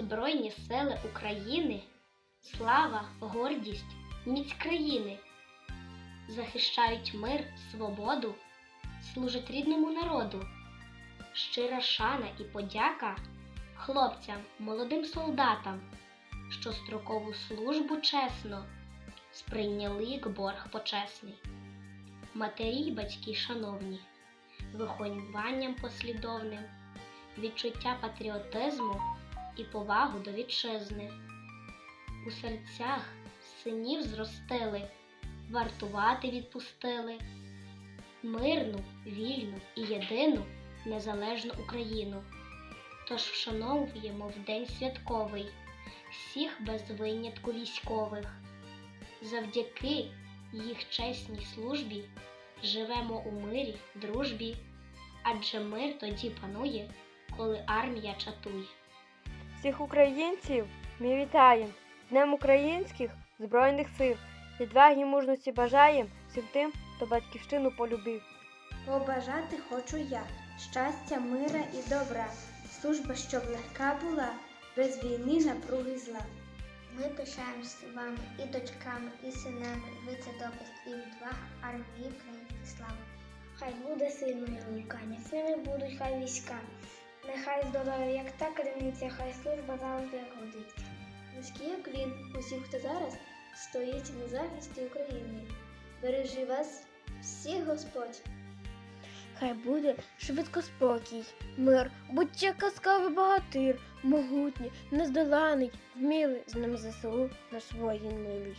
Збройні сили України, слава, гордість, міць країни захищають мир, свободу, служать рідному народу. Щира шана і подяка хлопцям, молодим солдатам, що строкову службу чесно сприйняли як борг почесний. Матері й батьки шановні, вихованням послідовним, відчуття патріотизму і повагу до вітчизни. У серцях синів зростили, вартувати відпустили, мирну, вільну і єдину незалежну Україну. Тож вшановуємо в день святковий всіх без винятку військових. Завдяки їх чесній службі живемо у мирі, дружбі, адже мир тоді панує, коли армія чатує. Всіх українців ми вітаємо Днем Українських Збройних сил. Відваги мужності бажаєм всім тим, хто батьківщину полюбив. Побажати хочу я щастя, мира і добра, служба, щоб легка була, без війни напруги зла. Ми пишаємося вами і дочками, і синами. Ви це доказ і відвага армії української слави. Хай буде сильною рука, сили будуть хай війська. Нехай здолає, як та криниця, хай служба завжди годиться. Низький уклін усіх, хто зараз стоїть на захисті України. Бережи вас всіх Господь. Хай буде швидко спокій, мир, будь-че казковий богатир, могутній, нездоланий, вмілий з ним ЗСУ наш воїн милий.